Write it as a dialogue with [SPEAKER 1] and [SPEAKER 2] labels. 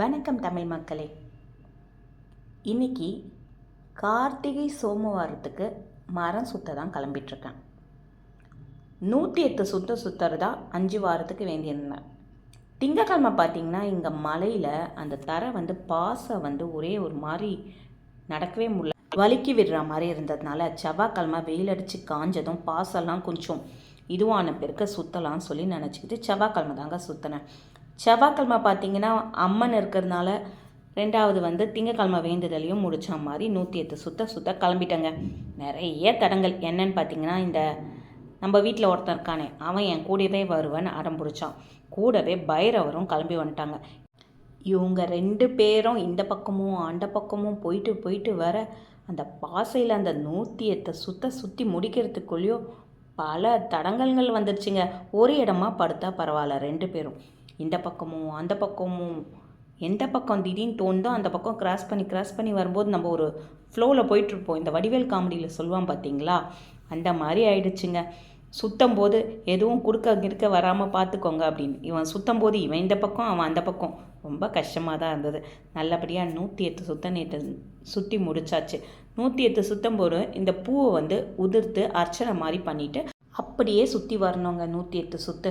[SPEAKER 1] வணக்கம் தமிழ் மக்களே. இன்னைக்கு கார்த்திகை சோமவாரத்துக்கு மரம் சுத்த தான் கிளம்பிட்டுருக்கேன். நூற்றி எட்டு சுத்த சுற்றுறதா அஞ்சு வாரத்துக்கு வேண்டியிருந்தேன். திங்கக்கிழமை பார்த்தீங்கன்னா இங்கே மலையில் அந்த தரை வந்து பாசை வந்து ஒரே ஒரு மாதிரி நடக்கவே முடியல. வலிக்கி விடுற மாதிரி இருந்ததுனால செவ்வாய்க்கிழமை வெயில் அடித்து காஞ்சதும் பாசெல்லாம் கொஞ்சம் இதுவான பிறகு சுற்றலாம்னு சொல்லி நினச்சிக்கிட்டு செவ்வாய்க்கிழமை தாங்க சுற்றினேன் செவ்வாய்க்கிழமை பார்த்தீங்கன்னா அம்மன் இருக்கிறதுனால ரெண்டாவது வந்து திங்கக்கிழமை வேண்டுதலையும் முடித்த மாதிரி நூற்றி எட்டு சுத்த சுத்த கிளம்பிட்டேங்க. நிறைய தடங்கள். என்னன்னு பார்த்தீங்கன்னா இந்த நம்ம வீட்டில் ஒருத்தன் இருக்கானே அவன் என் கூடவே வருவேன்னு அடம் பிடிச்சான். கூடவே பைரவரும் கிளம்பி வந்துட்டாங்க. இவங்க ரெண்டு பேரும் இந்த பக்கமும் அந்த பக்கமும் போயிட்டு போயிட்டு வர அந்த பாசையில் அந்த நூற்றி எட்டை சுத்த சுற்றி முடிக்கிறதுக்குள்ளேயோ பல தடங்கல்கள் வந்துருச்சுங்க. ஒரு இடமா படுத்தா பரவாயில்ல ரெண்டு பேரும். இந்த பக்கமும் அந்த பக்கமும். எந்த பக்கம் திடீர்னு தோணுதோ அந்த பக்கம் கிராஸ் பண்ணி கிராஸ் பண்ணி வரும்போது நம்ம ஒரு ஃப்ளோவில் போயிட்டுருப்போம் இந்த வடிவேல் காமெடியில் சொல்லுவான் பார்த்தீங்களா அந்த மாதிரி ஆயிடுச்சுங்க. சுத்தம் போது எதுவும் குறுக்க கிறுக்க வராமல் பார்த்துக்கோங்க அப்படின்னு. இவன் சுத்தம் போது இவன் இந்த பக்கம் அவன் அந்த பக்கம். ரொம்ப கஷ்டமாக தான் இருந்தது. நல்லபடியாக நூற்றி எட்டு சுத்த நேற்று சுற்றி முடிச்சாச்சு. நூற்றி எட்டு சுத்தம் போது இந்த பூவை வந்து உதிர்த்து அர்ச்சனை மாதிரி பண்ணிவிட்டு அப்படியே சுற்றி வரணுங்க நூற்றி எட்டு சுத்து.